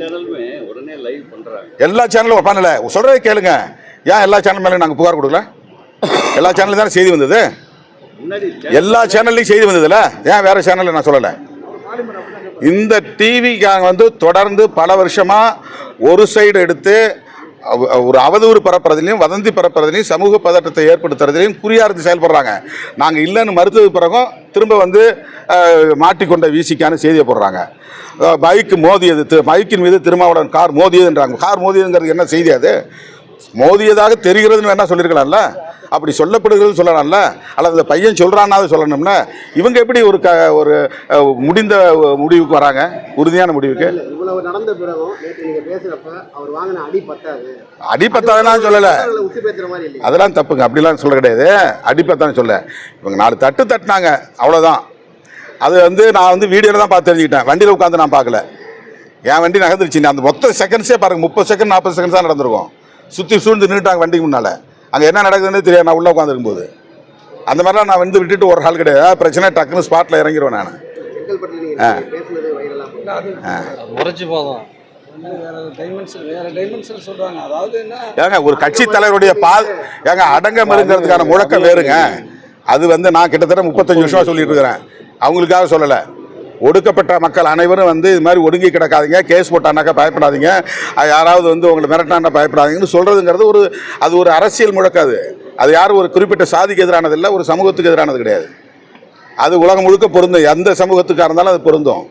சேனலுமே உடனே லைவ் பண்றாங்க. எல்லா சேனலும் பண்ணல சொல்கிறதே கேளுங்க. ஏன் எல்லா சேனல் மேலே நாங்கள் புகார் கொடுக்கல? எல்லா சேனல்லையும் தானே செய்தி வந்தது? எல்லா சேனல்லையும் செய்தி வந்ததுல? ஏன் வேற சேனல்ல நான் சொல்லலை? இந்த டிவிக்காக வந்து தொடர்ந்து பல வருஷமா ஒரு சைடு எடுத்து ஒரு அவதூறு பரப்புறதுலையும் வதந்தி பரப்புறதுலையும் சமூக பதட்டத்தை ஏற்படுத்துறதுலையும் குறியார்ந்து செயல்படுறாங்க. நாங்கள் இல்லைன்னு மறுத்தது பிறகும் திரும்ப வந்து மாட்டிக்கொண்ட வீசிக்கான செய்தியை போடுறாங்க. பைக்கு பைக் மோதியது பைக்கின் மீது திருமாவளவன் கார் மோதியதுன்றாங்க. கார் மோதியதுங்கிறது என்ன செய்தி அது? மோதியதாக தெரிகிறதுன்னு என்ன சொல்லியிருக்கலாம்ல அப்படி சொல்லப்படுகிறது சொல்லலாம்ல? அல்லது அந்த பையன் சொல்கிறான்னாவது சொல்லணும்ல? இவங்க எப்படி ஒரு க ஒரு முடிந்த முடிவுக்கு வராங்க? உறுதியான முடிவுக்கு? இவ்வளவு நடந்த பிறகும் நேற்று நீங்க பேசுறப்ப அவர் வாங்கின அடி பத்தாது. சொல்லலை. பேசுற மாதிரி இல்லையா அதெல்லாம் தப்புங்க. அப்படிலாம் சொல்ல கிடையாது. அடிப்பத்தான் சொல்ல. இவங்க நாலு தட்டு தட்டினாங்க. அவ்வளோதான் அது வந்து நான் வந்து வீடியோவில் தான் பார்த்து தெரிஞ்சுக்கிட்டேன். வண்டியில் உட்காந்து நான் பார்க்கல. என் வண்டி நகர்ந்துருச்சு அந்த மொத்த செகண்ட்ஸே பாருங்க. முப்பது செகண்ட் நாற்பது செகண்ட்ஸ் தான் நடந்திருக்கும். சுற்றி சூழ்ந்து நின்றுட்டாங்க வண்டிக்கு முன்னால். அங்கே என்ன நடக்குதுன்னு தெரியாது. நான் உள்ளே உட்காந்துருக்கும்போது அந்த மாதிரிலாம் நான் வந்து விட்டுட்டு ஒரு ஆள் கிடையாது. ஏதாவது பிரச்சனை டக்குன்னு ஸ்பாட்டில் இறங்கிடுவேன் நான். செங்கல்பட்டு நீங்க பேசுனது வைரலா உரைச்சி போதும். வேற டைமென்ஷன் வேற டைமென்ஷன் சொல்றாங்க. அதாவது என்ன? ஏங்க ஒரு கட்சி தலைவருடைய பா ஏங்க அடங்கம் இருங்கிறதுக்கான முழக்கம் வேறுங்க. அது வந்து நான் கிட்டத்தட்ட முப்பத்தஞ்சு வருஷமா சொல்லிட்டு இருக்கிறேன். அவங்களுக்காக சொல்லலை. ஒடுக்கப்பட்ட மக்கள் அனைவரும் வந்து இது மாதிரி ஒடுங்கி கிடக்காதீங்க கேஸ் போட்டானாக்கா பயப்படாதீங்க அது யாராவது வந்து உங்களை மிரட்டானா பயப்படாதீங்கன்னு சொல்கிறதுங்கிறது ஒரு அது ஒரு அரசியல் முழக்கம் அது. அது யாரும் ஒரு குறிப்பிட்ட சாதிக்கு எதிரானது இல்லை ஒரு சமூகத்துக்கு எதிரானது கிடையாது. அது உலகம் முழுக்க பொருந்தும். எந்த சமூகத்துக்காக இருந்தாலும் அது பொருந்தும்.